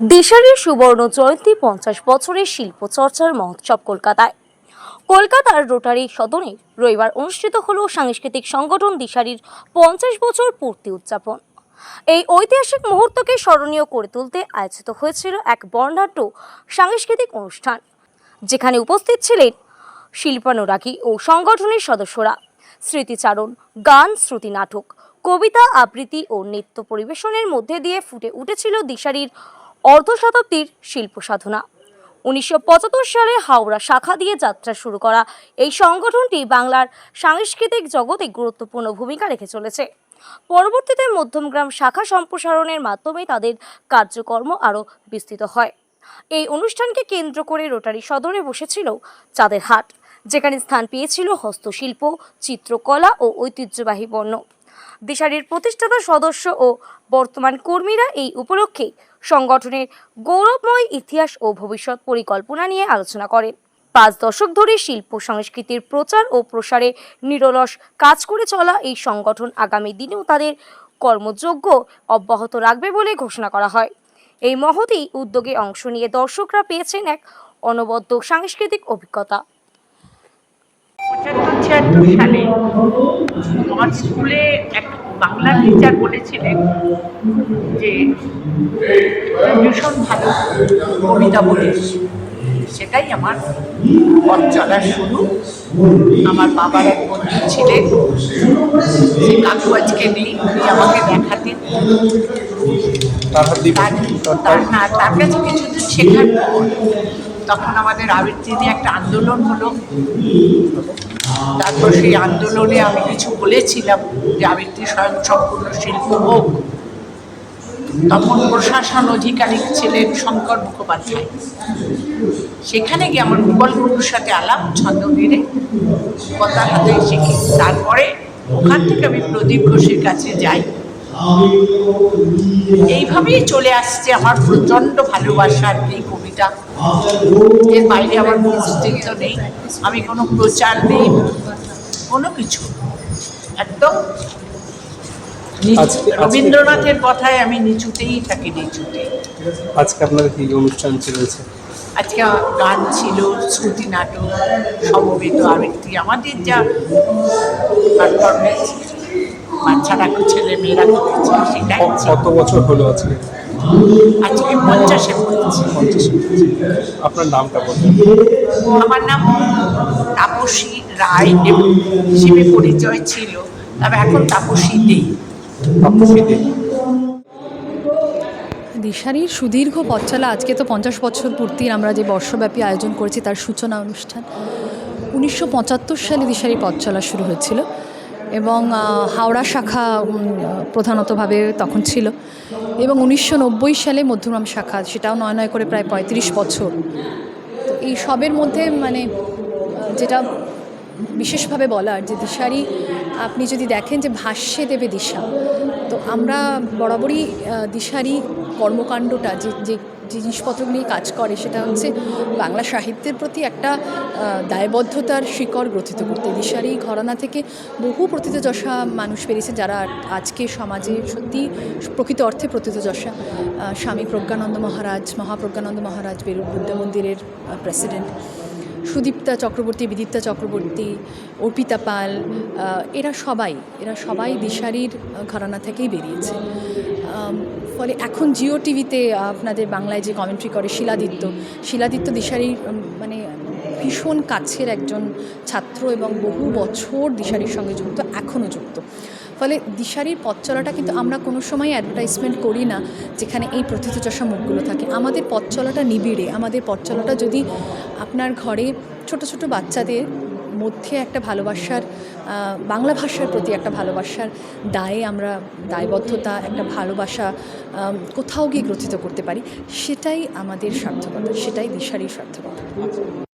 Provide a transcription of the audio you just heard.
দিশারির সুবর্ণ জয়ন্তী পঞ্চাশ বছরের শিল্প চর্চার মহোৎসব কলকাতায়। কলকাতার রোটারি সদনে রবিবার অনুষ্ঠিত হল সাংস্কৃতিক সংগঠন দিশারির পঞ্চাশ বছর পূর্তি উদযাপন। এই ঐতিহাসিক মুহূর্তকে স্মরণীয় করে তুলতে আয়োজিত হয়েছিল এক বর্ণাঢ্য সাংস্কৃতিক অনুষ্ঠান, যেখানে উপস্থিত ছিলেন শিল্পানুরাগী ও সংগঠনের সদস্যরা। স্মৃতিচারণ, গান, শ্রুতি নাটক, কবিতা, আবৃত্তি ও নৃত্য পরিবেশনের মধ্যে দিয়ে ফুটে উঠেছিল দিশারির অর্ধশতাব্দীর শিল্প সাধনা। উনিশশো পঁচাত্তর সালে হাওড়া শাখা দিয়ে যাত্রা শুরু করা এই সংগঠনটি বাংলার সাংস্কৃতিক জগতে গুরুত্বপূর্ণ ভূমিকা রেখে চলেছে। পরবর্তীতে মধ্যমগ্রাম শাখা সম্প্রসারণের মাধ্যমে তাদের কার্যকর্ম আরও বিস্তৃত হয়। এই অনুষ্ঠানকে কেন্দ্র করে রোটারি সদরে বসেছিল চাঁদের হাট, যেখানে স্থান পেয়েছিল হস্তশিল্প, চিত্রকলা ও ঐতিহ্যবাহী পণ্য। দিশারির প্রতিষ্ঠাতা সদস্য ও বর্তমান কর্মীরা এই উপলক্ষে সংগঠনের গৌরবময় ইতিহাস ও ভবিষ্যৎ পরিকল্পনা নিয়ে আলোচনা করেন পাঁচ দশক ধরে শিল্প সংস্কৃতির প্রচার ও প্রসারে নিরলস কাজ করে চলা এই সংগঠন আগামী দিনেও তাদের কর্মযোগ্য অব্যাহত রাখবে বলে ঘোষণা করা হয়। এই মহতি উদ্যোগে অংশ নিয়ে দর্শকরা পেয়েছেন এক অনবদ্য সাংস্কৃতিক অভিজ্ঞতা। পঁচাত্তর ছিয়াত্তর সালে আমার স্কুলে এক বাংলা টিচার বলেছিলেন যে ভীষণ ভালো কবিতা বলিস সেটাই আমার পথ চলার শুরু। আমার বাবার এক বন্ধু ছিলেন সে কাকু আজকে নেই উনি আমাকে দেখাতেন। তার না তার কাছে কিছুদিন শেখার পর তখন আমাদের আবৃত্তি নিয়ে একটা আন্দোলন হলো। তারপর সেই আন্দোলনে আমি কিছু বলেছিলাম যে আবৃত্তি স্বয়ং সম্পূর্ণ শিল্প হোক। তখন প্রশাসন আধিকারিক ছিলেন শঙ্কর মুখোপাধ্যায়। সেখানে গিয়ে আমার মুঘল গুরুর সাথে আলাপ, ছন্দ মেরে হাতে শিখি। তারপরে ওখান থেকে আমি প্রদীপ ঘোষের কাছে যাই। এইভাবেই চলে আসছে আমার প্রচণ্ড ভালোবাসার এই কবিতা। এর বাইরে আমার কোনো অস্তিত্ব নেই আমি কোনো প্রচার নেই কোনো কিছু। একদম রবীন্দ্রনাথের কথায় আমি নিচুতেই থাকি নিচুতে আজকে আপনাদের কি অনুষ্ঠান চলেছে আজকে গান ছিল শ্রুতি নাটক সমবেত আবৃত্তি আমাদের যা পারফরমেন্স বাচ্চারা ছেলে মেয়েরা সেটাই কত বছর হলো আজকে? আজকে পঞ্চাশে পড়েছে। আপনার নামটা বলবেন আমার নাম তাপসী রায় এবং হিসেবে পরিচয় ছিল তবে এখন তাপসী দেই তাপসী দেবী দিশারির সুদীর্ঘ পথ চলা আজকে তো পঞ্চাশ বছর পূর্তির আমরা যে বর্ষব্যাপী আয়োজন করেছি তার সূচনা অনুষ্ঠান। উনিশশো পঁচাত্তর সালে দিশারির পথ চলা শুরু হয়েছিল। এবং হাওড়া শাখা প্রধানতভাবে তখন ছিল। এবং উনিশশো নব্বই সালে মধ্যগ্রাম শাখা, সেটাও নয় নয় করে প্রায় পঁয়ত্রিশ বছর। তো এই সবের মধ্যে মানে যেটা বিশেষভাবে বলার, যে দিশারি, আপনি যদি দেখেন যে ভাষ্যে দেবে দিশা, তো আমরা বরাবরই দিশারি কর্মকাণ্ডটা, যে যে জিনিসপত্রগুলি কাজ করে সেটা হচ্ছে বাংলা সাহিত্যের প্রতি একটা দায়বদ্ধতার শিকড় গ্রথিত করতে। দিশারি ঘরানা থেকে বহু প্রথিতযশা মানুষ বেরিয়েছে যারা আজকে সমাজে সত্যি প্রকৃত অর্থে প্রথিতযশা স্বামী প্রজ্ঞানন্দ মহারাজ, মহাপ্রজ্ঞানন্দ মহারাজ বেরু বুদ্ধ মন্দিরের প্রেসিডেন্ট সুদীপ্তা চক্রবর্তী, বিদীপ্তা চক্রবর্তী, অর্পিতা পাল এরা সবাই এরা সবাই দিশারির ঘরানা থেকেই বেরিয়েছে। ফলে এখন জিও টিভিতে আপনাদের বাংলায় যে কমেন্ট্রি করে শিলাদিত্য শিলাদিত্য দিশারির মানে ভীষণ কাছের একজন ছাত্র এবং বহু বছর দিশারির সঙ্গে যুক্ত এখনও যুক্ত। ফলে দিশারির পথ চলাটা কিন্তু আমরা কোনো সময় অ্যাডভার্টাইজমেন্ট করি না, যেখানে এই প্রথিতযশা মুখগুলো থাকে। আমাদের পথ চলাটা নিবিড়ে। আমাদের পথ চলাটা যদি আপনার ঘরে ছোট ছোট বাচ্চাদের মধ্যে একটা ভালোবাসার বাংলা ভাষার প্রতি একটা ভালোবাসার দায়ে আমরা দায়বদ্ধতা, একটা ভালোবাসা কোথাও গিয়ে গ্রথিত করতে পারি, সেটাই আমাদের সার্থকতা, সেটাই দিশারই সার্থকতা।